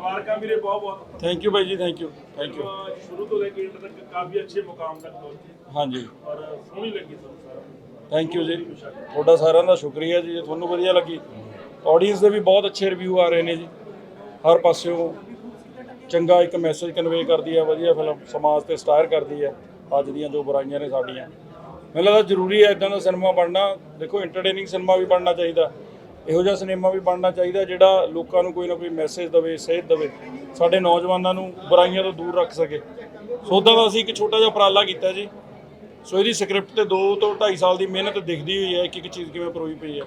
ਮੁਬਾਰਕਾਂ ਵੀਰੇ ਬਹੁਤ ਬਹੁਤ। ਥੈਂਕ ਯੂ ਬਾਈ ਜੀ ਥੈਂਕ ਯੂ ਥੈਂਕ ਯੂ ਸ਼ੁਰੂ ਤੋਂ ਲੈ ਕੇ ਇੰਡ ਤੱਕ ਕਾਫੀ ਅੱਛੇ ਮੁਕਾਮ ਤੱਕ ਪਹੁੰਚੇ। ਹਾਂਜੀ। ਔਰ ਸੋਹਣੀ ਲੱਗੀ ਸਾਰਾ ਥੈਂਕ ਯੂ ਜੀ। ਤੁਹਾਡਾ ਸਾਰਿਆਂ ਦਾ ਸ਼ੁਕਰੀਆ ਜੀ ਜੇ ਤੁਹਾਨੂੰ ਵਧੀਆ ਲੱਗੀ। ਆਡੀਅנס ਦੇ ਵੀ ਬਹੁਤ ਅੱਛੇ ਰਿਵਿਊ ਆ ਰਹੇ ਨੇ ਜੀ। ਹਰ ਪਾਸਿਓਂ ਚੰਗਾ ਇੱਕ ਮੈਸੇਜ ਕਨਵੇ ਕਰਦੀ ਹੈ ਵਧੀਆ ਫਿਲਮ ਸਮਾਜ ਤੇ ਸਟਾਰ ਕਰਦੀ ਹੈ ਅੱਜ ਦੀਆਂ ਜੋ ਬੁਰਾਈਆਂ ਨੇ ਸਾਡੀਆਂ। ਮੈਨੂੰ ਲੱਗਦਾ ਜ਼ਰੂਰੀ ਹੈ ਇਦਾਂ ਦਾ ਸਿਨੇਮਾ ਬਣਨਾ। ਦੇਖੋ ਐਂਟਰਟੇਨਿੰਗ ਸਿਨੇਮਾ ਵੀ ਬਣਨਾ ਚਾਹੀਦਾ। ਇਹੋ ਜਿਹਾ ਸਿਨੇਮਾ ਵੀ ਬਣਨਾ ਚਾਹੀਦਾ ਜਿਹੜਾ ਲੋਕਾਂ ਨੂੰ ਕੋਈ ਨਾ ਕੋਈ ਮੈਸੇਜ ਦੇਵੇ ਸੇਧ ਦੇਵੇ, ਸਾਡੇ ਨੌਜਵਾਨਾਂ ਨੂੰ ਬੁਰਾਈਆਂ ਤੋਂ ਦੂਰ ਰੱਖ ਸਕੇ। ਸੋ ਉੱਦਾਂ ਦਾ ਅਸੀਂ ਇੱਕ ਛੋਟਾ ਜਿਹਾ ਉਪਰਾਲਾ ਕੀਤਾ ਜੀ। ਸੋ ਇਹਦੀ ਸਕ੍ਰਿਪਟ ਤੇ 2 ਤੋਂ 2.5 ਸਾਲ ਦੀ ਮਿਹਨਤ ਦਿਖਦੀ ਹੋਈ ਹੈ ਇੱਕ ਇੱਕ ਚੀਜ਼ ਕਿਵੇਂ ਪਰੋਈ ਪਈ ਹੈ।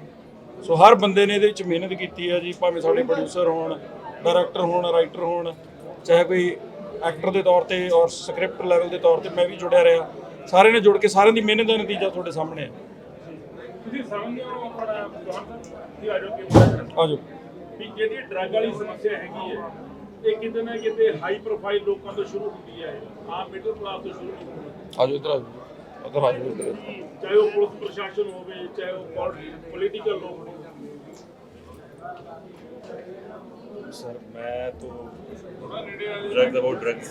ਸੋ ਹਰ ਬੰਦੇ ਨੇ ਇਹਦੇ ਵਿੱਚ ਮਿਹਨਤ ਕੀਤੀ ਹੈ ਜੀ, ਭਾਵੇਂ ਸਾਡੇ ਪ੍ਰੋਡਿਊਸਰ ਹੋਣ ਡਾਇਰੈਕਟਰ ਹੋਣ ਰਾਈਟਰ ਹੋਣ, ਚਾਹੇ ਕੋਈ ਐਕਟਰ ਦੇ ਤੌਰ ਤੇ ਔਰ ਸਕ੍ਰਿਪਟ ਲੈਵਲ ਦੇ ਤੌਰ ਤੇ ਮੈਂ ਵੀ ਜੁੜਿਆ ਰਿਹਾ। ਸਾਰਿਆਂ ਨੇ ਜੁੜ ਕੇ ਸਾਰਿਆਂ ਦੀ ਮਿਹਨਤ ਦਾ ਨਤੀਜਾ ਤੁਹਾਡੇ ਸਾਹਮਣੇ ਹੈ। ਤੁਸੀਂ ਸਮਝਦੇ ਹੋ ਆਪਣਾ ਜਵਾਨ ਸਾਹਿਬ ਕੀ ਆ ਜਾਓ ਕਿ ਆਜੋ ਵੀ ਜਿਹੜੀ ਡਰੱਗ ਵਾਲੀ ਸਮੱਸਿਆ ਹੈਗੀ ਹੈ ਇਹ ਕਿਤੇ ਨਾ ਕਿਤੇ ਹਾਈ ਪ੍ਰੋਫਾਈਲ ਲੋਕਾਂ ਤੋਂ ਸ਼ੁਰੂ ਹੁੰਦੀ ਹੈ ਆਮ ਮਿਡਲ ਕਲਾਸ ਤੋਂ ਸ਼ੁਰੂ ਨਹੀਂ ਹੁੰਦੀ ਆਜੋ ਇਧਰ ਆਜੋ ਉਧਰ ਆਜੋ ਇੱਧਰ। ਚਾਹੇ ਉਹ ਪੁਲਿਸ ਪ੍ਰਸ਼ਾਸਨ ਹੋਵੇ ਚਾਹੇ ਉਹ ਪੋਲੀਟੀਕਲ ਲੋਕ ਹੋਣ सर मैं तो ड्रग्स अबाउट ड्रग्स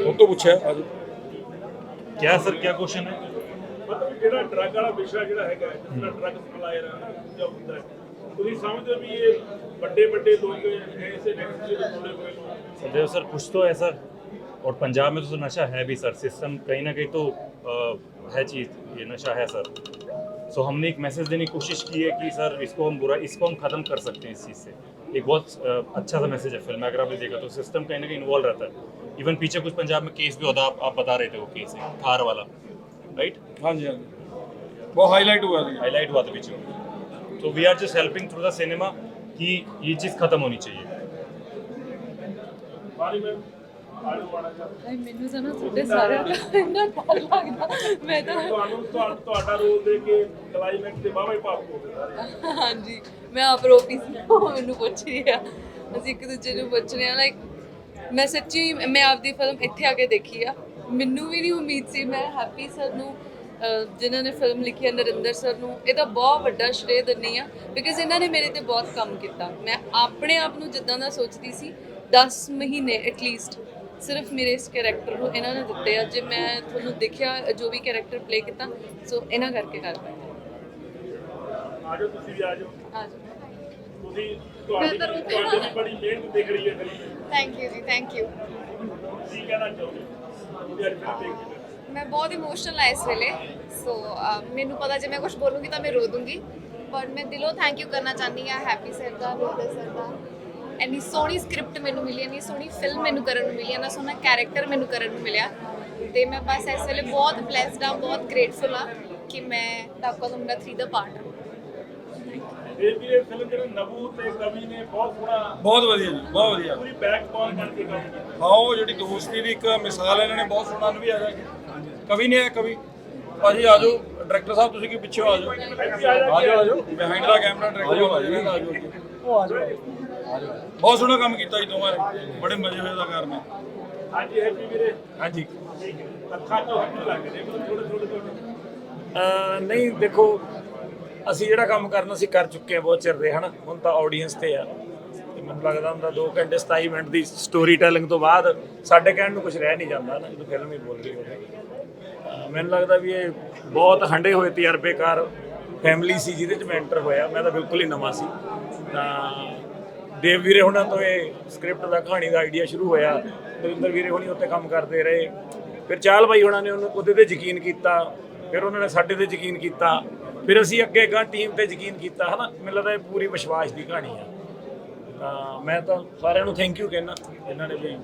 ਉਹ ਤੋਂ ਪੁੱਛਿਆ ਆਜੋ क्या सर क्या क्वेश्चन है ਮਤਲਬ ਜਿਹੜਾ ਡਰੱਗ ਵਾਲਾ ਵਿਸ਼ਾ ਜਿਹੜਾ ਹੈਗਾ ਜਿਸ ਤਰ੍ਹਾਂ ਡਰੱਗ ਸਪਲਾਇਰ ਹੈ ਨਾ ਜਾਂ ਹੁੰਦਾ ਹੈ ਤੁਸੀਂ ਸਮਝਦੇ ਹੋ ਵੀ ਇਹ ਵੱਡੇ ਵੱਡੇ ਲੋਕ ਐਸੇ ਨੈਕਸਟ ਦੇ ਜੁੜੇ ਹੋਏ ਲੋਕ सर सर कुछ तो ऐसा और पंजाब में तो सर नशा है भी सर सिस्टम कहीं ना कहीं तो अ, है चीज़ ये नशा है सर सो हमने एक मैसेज देने की कोशिश की है कि सर इसको हम बुरा इसको हम ख़त्म कर सकते हैं इस चीज़ से एक बहुत अ, अच्छा सा मैसेज है फिल्म में अगर आपने देखा तो सिस्टम कहीं ना कहीं इन्वॉल्व रहता है इवन पीछे कुछ पंजाब में केस भी होता आप, आप बता रहे थे वो केस है थार वाला राइट ਹਾਂਜੀ ਹਾਂਜੀ ਬਹੁਤ ਹਾਈਲਾਈਟ ਹੋਇਆ ਸੀ हाईलाइट हुआ था पीछे तो we are just helping through the cinema कि ये चीज़ खत्म होनी चाहिए ਬਾਰੀ ਮੈਂ ਆੜੂ ਵਾਲਾ ਜਾ ਨਹੀਂ, ਮੈਨੂੰ ਤਾਂ ਨਾ ਤੁਹਾਡੇ ਸਾਰਿਆਂ ਦਾ ਇੰਨਾ ਡਰ ਲੱਗਦਾ ਮੈਂ ਤਾਂ ਤੁਹਾਨੂੰ ਤੁਹਾ- ਤੁਹਾਡਾ ਰੋਲ ਦੇ ਕੇ ਕਲਾਈਮੈਕਸ ਤੇ ਬਾਬਾ ਹੀ ਪਾਪ ਹੋ ਗਿਆ ਹਾਂਜੀ ਮੈਂ ਆਪ ਰੋਪੀ ਸੀ ਉਹ ਮੈਨੂੰ ਪੁੱਛ ਰਹੀ ਆ ਅਸੀਂ ਇੱਕ ਦੂਜੇ ਨੂੰ ਪੁੱਛ ਰਹੇ ਆ ਲਾਈਕ ਮੈਂ ਸੱਚੀ ਮੈਂ ਆਪਦੀ ਫਿਲਮ ਇੱਥੇ ਆ ਕੇ ਦੇਖੀ ਆ ਮੈਨੂੰ ਵੀ ਨਹੀਂ ਉਮੀਦ ਸੀ ਮੈਂ ਹੈਪੀ ਸਰ ਨੂੰ ਜਿਨ੍ਹਾਂ ਨੇ ਫਿਲਮ ਲਿਖੀ ਹੈ ਨਰਿੰਦਰ ਸਰ ਨੂੰ ਇਹਦਾ ਬਹੁਤ ਵੱਡਾ ਸ਼੍ਰੇ ਦਿੰਨੀ ਆ ਬਿਕਾਜ਼ ਇਹਨਾਂ ਨੇ ਮੇਰੇ ਤੇ ਬਹੁਤ ਕੰਮ ਕੀਤਾ। ਮੈਂ ਆਪਣੇ ਆਪ ਨੂੰ ਜਿੱਦਾਂ ਦਾ ਸੋਚਦੀ ਸੀ 10 ਮਹੀਨੇ ਐਟਲੀਸਟ ਸਿਰਫ ਮੇਰੇ ਇਸ ਕੈਰੈਕਟਰ ਨੂੰ ਇਹਨਾਂ ਨੇ ਦਿੱਤੇ ਆ ਜੇ ਮੈਂ ਤੁਹਾਨੂੰ ਦੇਖਿਆ ਜੋ ਵੀ ਕੈਰੈਕਟਰ ਪਲੇ ਕੀਤਾ ਸੋ ਇਹਨਾਂ ਕਰਕੇ ਕਰ ਪਾਈ ਆਜੋ ਤੁਸੀਂ ਵੀ ਆਜੋ ਆ ਜਾਓ। ਤੁਸੀਂ ਤੁਹਾਡੀ ਬੜੀ ਮਿਹਨਤ ਦਿਖ ਰਹੀ ਹੈ। Thank you ji thank you ਕੀ ਕਹਿਣਾ ਚਾਹੋਗੇ? ਮੈਂ ਬਹੁਤ ਇਮੋਸ਼ਨਲ ਆ ਇਸ ਵੇਲੇ ਸੋ ਮੈਨੂੰ ਪਤਾ ਜੇ ਮੈਂ ਕੁਝ ਬੋਲੂੰਗੀ ਤਾਂ ਮੈਂ ਰੋ ਦੂੰਗੀ। ਪਰ ਮੈਂ ਦਿਲੋਂ ਥੈਂਕ ਯੂ ਕਰਨਾ ਚਾਹੁੰਦੀ ਆ ਹੈਪੀ ਸਰ ਦਾ ਰੋਦਰ ਸਰ ਦਾ। ਇੰਨੀ ਸੋਹਣੀ ਸਕ੍ਰਿਪਟ ਮੈਨੂੰ ਮਿਲੀ, ਇੰਨੀ ਸੋਹਣੀ ਫਿਲਮ ਮੈਨੂੰ ਕਰਨ ਨੂੰ ਮਿਲੀ, ਇੰਨਾ ਸੋਹਣਾ ਕੈਰੈਕਟਰ ਮੈਨੂੰ ਕਰਨ ਨੂੰ ਮਿਲਿਆ। ਤੇ ਮੈਂ ਬਸ ਇਸ ਵੇਲੇ ਬਹੁਤ ਬlesed ਆ ਬਹੁਤ ਗ੍ਰੇਟਫੁਲ ਆ ਕਿ ਮੈਂ ਡਾਕਾ ਤੁਮਰਾ 3 ਦਾ ਪਾਰਟ ਹਾਂ। ਇਹ ਵੀ ਇਹ ਫਿਲਮ ਜਿਹੜੇ ਨਬੂ ਤੇ ਕਵੀ ਨੇ ਬਹੁਤ ਸੋਹਣਾ ਬਹੁਤ ਵਧੀਆ ਜੀ ਬਹੁਤ ਵਧੀਆ। ਪੂਰੀ ਬੈਕਬੋਨ ਬਣ ਕੇ ਕੰਮ ਕੀਤਾ। ਹਾਂ ਉਹ ਜਿਹੜੀ ਦੋਸਤੀ ਦੀ ਇੱਕ ਮਿਸਾਲ ਇਹਨਾਂ ਨੇ ਬਹੁਤ ਸੋਹਣਾ ਨੂੰ ਵੀ ਹੈਗਾ ਕਵੀ ਨੇ ਹੈ ਕਵੀ। ਭਾਜੀ ਆ ਜਾਓ। ਡਾਇਰੈਕਟਰ ਸਾਹਿਬ ਤੁਸੀਂ ਕੀ ਪਿੱਛੇ ਆ ਜਾਓ। ਆ ਜਾਓ ਆ ਜਾਓ। ਬਿਹਾਈਂਡ ਦਾ ਕੈਮਰਾ ਡਾਇਰੈਕਟਰ ਆ ਜਾਓ ਆ ਜਾਓ। ਉਹ ਆ ਜਾਓ। ਬਹੁਤ ਸੋਹਣਾ ਕੰਮ ਕੀਤਾ ਜੀ ਦੋਵਾਂ ਨੇ। ਬੜੇ ਮਜ਼ੇ ਹੋਏ ਦਾ ਕਰਨਾ ਹਾਂਜੀ ਹੈਪੀ ਵੀਰੇ। ਹਾਂਜੀ। ਅੱਖਾਂ ਤੋਂ ਹੱਥ ਲੱਗਦੇ ਥੋੜੇ ਥੋੜੇ ਨਹੀਂ ਦੇਖੋ ਅਸੀਂ ਜਿਹੜਾ ਕੰਮ ਕਰਨਾ ਸੀ ਕਰ ਚੁੱਕੇ ਹਾਂ ਬਹੁਤ ਚਿਰ ਦੇ, ਹਨਾ? ਹੁਣ ਤਾਂ ਆਡੀਅנס ਤੇ ਆ। ਤੇ ਮੈਨੂੰ ਲੱਗਦਾ ਹੁੰਦਾ 2 ਘੰਟੇ 27 ਮਿੰਟ ਦੀ ਸਟੋਰੀ ਟੈਲਿੰਗ ਤੋਂ ਬਾਅਦ ਸਾਡੇ ਕਹਿਣ ਨੂੰ ਕੁਝ ਰਹਿ ਨਹੀਂ ਜਾਂਦਾ ਨਾ ਜਦੋਂ ਫਿਲਮ ਹੀ ਬੋਲ ਰਹੀ ਹੋਵੇ। ਮੈਨੂੰ ਲੱਗਦਾ ਵੀ ਇਹ ਬਹੁਤ ਹੰਡੇ ਹੋਏ ਤਜਰਬੇਕਾਰ ਫੈਮਿਲੀ ਸੀ ਜਿਹਦੇ ਚ ਮੈਂ ਐਂਟਰ ਹੋਇਆ। ਮੈਂ ਤਾਂ ਬਿਲਕੁਲ ਹੀ ਨਵਾਂ ਸੀ। ਤਾਂ ਦੇਵ ਵੀਰੇ ਹੁਣਾਂ ਤੋਂ ਇਹ ਸਕ੍ਰਿਪਟ ਦਾ, ਕਹਾਣੀ ਦਾ ਆਈਡੀਆ ਸ਼ੁਰੂ ਹੋਇਆ। ਦਵਿੰਦਰ ਵੀਰੇ ਹੁਣੀ ਉੱਤੇ ਕੰਮ ਕਰਦੇ ਰਹੇ। ਫਿਰ ਚਾਲ ਬਾਈ ਹੁਣਾਂ ਨੇ ਉਹਨੂੰ ਉਹਦੇ ਤੇ ਯਕੀਨ ਕੀਤਾ। ਫਿਰ ਉਹਨਾਂ ਨੇ ਸਾਡੇ ਤੇ ਯਕੀਨ ਕੀਤਾ। ਫਿਰ ਅਸੀਂ ਅੱਗੇ ਗਾਂ ਟੀਮ ਤੇ ਯਕੀਨ ਕੀਤਾ, ਹਨਾ? ਮੈਨੂੰ ਲੱਗਦਾ ਇਹ ਪੂਰੀ ਵਿਸ਼ਵਾਸ ਦੀ ਕਹਾਣੀ ਆ। ਤਾਂ ਮੈਂ ਤਾਂ ਸਾਰਿਆਂ ਨੂੰ ਥੈਂਕ ਯੂ ਕਹਿਣਾ ਇਹਨਾਂ ਨੇ ਵੀ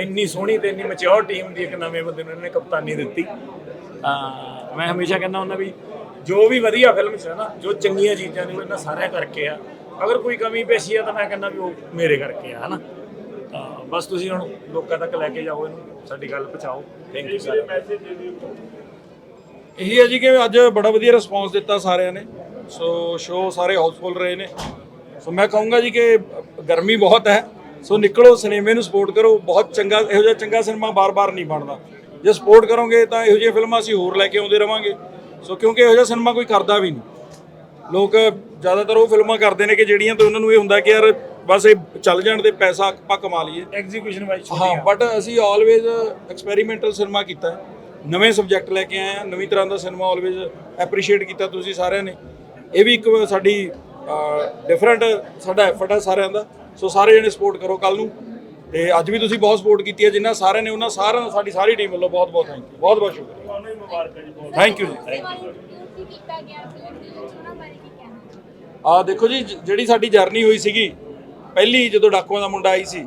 ਇੰਨੀ ਸੋਹਣੀ ਤੇ ਇੰਨੀ ਮੈਚੁਰ ਟੀਮ ਦੀ ਇੱਕ ਨਵੇਂ ਬੰਦੇ ਨੂੰ ਇਹਨਾਂ ਨੇ ਕਪਤਾਨੀ ਦਿੱਤੀ। ਤਾਂ ਮੈਂ ਹਮੇਸ਼ਾ ਕਹਿੰਦਾ ਹੁੰਦਾ ਵੀ ਜੋ ਵੀ ਵਧੀਆ ਫਿਲਮ 'ਚ ਹੈ ਨਾ, ਜੋ ਚੰਗੀਆਂ ਚੀਜ਼ਾਂ ਨੇ ਉਹ ਇਹਨਾਂ ਸਾਰਿਆਂ ਕਰਕੇ ਆ। ਅਗਰ ਕੋਈ ਕਮੀ ਪੇਸ਼ੀ ਆ ਤਾਂ ਮੈਂ ਕਹਿੰਦਾ ਵੀ ਉਹ ਮੇਰੇ ਕਰਕੇ ਆ, ਹਨਾ? ਤਾਂ ਬਸ ਤੁਸੀਂ ਹੁਣ ਲੋਕਾਂ ਤੱਕ ਲੈ ਕੇ ਜਾਓ ਇਹਨੂੰ, ਸਾਡੀ ਗੱਲ ਪਹੁੰਚਾਓ। ਥੈਂਕ ਯੂ ਵੀਰੇ ਸਾਰਿਆਂ ਨੂੰ ਮੈਸੇਜ ਦੇ ਦਿਓ ਇਹੀ ਹੈ ਜੀ ਕਿ ਅੱਜ ਬੜਾ ਵਧੀਆ ਰਿਸਪੌਂਸ ਦਿੱਤਾ ਸਾਰਿਆਂ ਨੇ। ਸੋ ਸ਼ੋਅ ਸਾਰੇ ਹਾਊਸਫੁੱਲ ਰਹੇ ਨੇ। ਸੋ ਮੈਂ ਕਹੂੰਗਾ ਜੀ ਕਿ ਗਰਮੀ ਬਹੁਤ ਹੈ। ਸੋ ਨਿਕਲੋ ਸਿਨੇਮੇ ਨੂੰ ਸਪੋਰਟ ਕਰੋ। ਬਹੁਤ ਚੰਗਾ ਇਹੋ ਜਿਹਾ ਚੰਗਾ ਸਿਨੇਮਾ ਬਾਰ-ਬਾਰ ਨਹੀਂ ਬਣਦਾ। ਜੇ ਸਪੋਰਟ ਕਰੋਗੇ ਤਾਂ ਇਹੋ ਜਿਹੀਆਂ ਫਿਲਮਾਂ ਅਸੀਂ ਹੋਰ ਲੈ ਕੇ ਆਉਂਦੇ ਰਵਾਂਗੇ। ਸੋ ਕਿਉਂਕਿ ਇਹੋ ਜਿਹਾ ਸਿਨੇਮਾ ਕੋਈ ਕਰਦਾ ਵੀ ਨਹੀਂ। ਲੋਕ ਜ਼ਿਆਦਾਤਰ ਉਹ ਫਿਲਮਾਂ ਕਰਦੇ ਨੇ ਕਿ ਜਿਹੜੀਆਂ ਤੋਂ ਉਹਨਾਂ ਨੂੰ ਇਹ ਹੁੰਦਾ ਕਿ ਯਾਰ ਬਸ ਇਹ ਚੱਲ ਜਾਣ ਦੇ ਪੈਸਾ ਆਪਾਂ ਕਮਾ ਲਈਏ। ਐਗਜ਼ੀਕਿਊਸ਼ਨ ਵਾਈਜ਼ ਹਾਂ ਬਟ ਅਸੀਂ ਆਲਵੇਜ਼ ਐਕਸਪੈਰੀਮੈਂਟਲ ਸਿਨੇਮਾ ਕੀਤਾ ਹੈ। ਨਵੇਂ ਸਬਜੈਕਟ ਲੈ ਕੇ ਆਏ ਆ ਨਵੀਂ ਤਰ੍ਹਾਂ ਦਾ ਸਿਨੇਮਾ ਆਲਵੇਜ਼ ਐਪਰੀਸ਼ੀਏਟ ਕੀਤਾ ਤੁਸੀਂ ਸਾਰਿਆਂ ਨੇ। ਇਹ ਵੀ ਇੱਕ ਸਾਡੀ ਡਿਫਰੈਂਟ ਸਾਡਾ ਐਫਰਟ ਹੈ ਸਾਰਿਆਂ ਦਾ। ਸੋ ਸਾਰੇ ਜਣੇ ਸਪੋਰਟ ਕਰੋ ਕੱਲ ਨੂੰ। ਤੇ ਅੱਜ ਵੀ ਤੁਸੀਂ ਬਹੁਤ ਸਪੋਰਟ ਕੀਤੀ ਹੈ ਜਿੰਨਾ ਸਾਰਿਆਂ ਨੇ ਉਹਨਾਂ ਸਾਰਿਆਂ ਦਾ ਸਾਡੀ ਸਾਰੀ ਟੀਮ ਵੱਲੋਂ ਬਹੁਤ ਬਹੁਤ ਥੈਂਕ ਯੂ ਬਹੁਤ ਬਹੁਤ ਸ਼ੁਕਰੀਆ। ਮੁਬਾਰਕਾਂ ਜੀ ਬਹੁਤ ਥੈਂਕ ਯੂ ਜੀ। ਕੀਤਾ ਗਿਆ ਫਿਲਮ ਦੇ ਵਿੱਚ ਉਹਨਾਂ ਬਾਰੇ ਕੀ ਕਹਿਣਾ ਆ ਦੇਖੋ ਜੀ ਜ- ਜਿਹੜੀ ਸਾਡੀ ਜਰਨੀ ਹੋਈ ਸੀਗੀ ਪਹਿਲੀ ਜਦੋਂ ਡਾਕੂਆਂ ਦਾ ਮੁੰਡਾ ਆਈ ਸੀ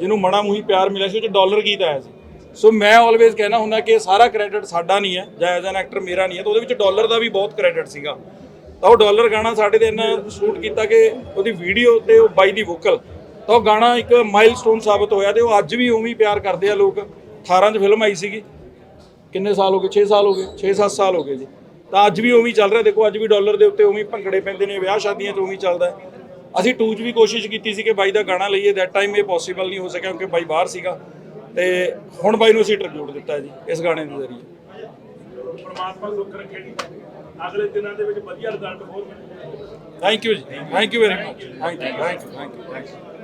ਜਿਹਨੂੰ ਮਣਾ ਮੂੰਹੀ ਪਿਆਰ ਮਿਲਿਆ ਸੀ ਉਹ ਚ ਡਾਲਰ ਗੀਤ ਆਇਆ ਸੀ। ਸੋ ਮੈਂ ਆਲਵੇਜ਼ ਕਹਿਣਾ ਹੁੰਦਾ ਕਿ ਸਾਰਾ ਕ੍ਰੈਡਿਟ ਸਾਡਾ ਨਹੀਂ ਹੈ, ਜਾਂ ਐਜ਼ ਐਨ ਐਕਟਰ ਮੇਰਾ ਨਹੀਂ ਹੈ, ਤਾਂ ਉਹਦੇ ਵਿੱਚ ਡਾਲਰ ਦਾ ਵੀ ਬਹੁਤ ਕ੍ਰੈਡਿਟ ਸੀਗਾ। ਤਾਂ ਉਹ ਡਾਲਰ ਗਾਣਾ ਸਾਡੇ ਤੇ ਇੰਨਾ ਸ਼ੂਟ ਕੀਤਾ ਕਿ ਉਹਦੀ ਵੀਡੀਓ ਤੇ ਉਹ ਬਾਈ ਦੀ ਵੋਕਲ ਤਾਂ ਉਹ ਗਾਣਾ ਇੱਕ ਮਾਈਲਸਟੋਨ ਸਾਬਤ ਹੋਇਆ ਤੇ ਉਹ ਅੱਜ ਵੀ ਉਵੇਂ ਹੀ ਪਿਆਰ ਕਰਦੇ ਆ ਲੋਕ। 18 ਚ ਫਿਲਮ ਆਈ ਸੀਗੀ। ਕਿੰਨੇ ਸਾਲ ਹੋ ਗਏ? 6 ਸਾਲ ਹੋ ਗਏ। 6-7 ਸਾਲ ਹੋ ਗਏ ਜੀ। ਤਾਂ ਅੱਜ ਵੀ ਉਵੇਂ ਚੱਲ ਰਿਹਾ। ਦੇਖੋ, ਅੱਜ ਵੀ ਡਾਲਰ ਦੇ ਉੱਤੇ ਉਵੇਂ ਭੰਗੜੇ ਪੈਂਦੇ ਨੇ, ਵਿਆਹ ਸ਼ਾਦੀਆਂ 'ਚ ਉਵੇਂ ਚੱਲਦਾ ਅਸੀਂ ਟੂ 'ਚ ਵੀ ਕੋਸ਼ਿਸ਼ ਕੀਤੀ ਸੀ ਕਿ ਬਾਈ ਦਾ ਗਾਣਾ ਲਈਏ। ਦੈਟ ਟਾਈਮ ਇਹ ਪੋਸੀਬਲ ਨਹੀਂ ਹੋ ਸਕਿਆ ਕਿਉਂਕਿ ਬਾਈ ਬਾਹਰ ਸੀਗਾ। ਤੇ ਹੁਣ ਬਾਈ ਨੂੰ ਅਸੀਂ ਟ੍ਰਿਬਿਊਟ ਦਿੱਤਾ ਜੀ ਇਸ ਗਾਣੇ ਦੇ ਜ਼ਰੀਏ। ਪਰਮਾਤਮਾ ਸੁੱਖ ਰੱਖੇ ਜੀ। ਅਗਲੇ ਦਿਨਾਂ ਦੇ ਵਿੱਚ ਵਧੀਆ ਰਿਜ਼ਲਟ ਹੋਰ thank you ji. Thank you very much thank you thank you thank you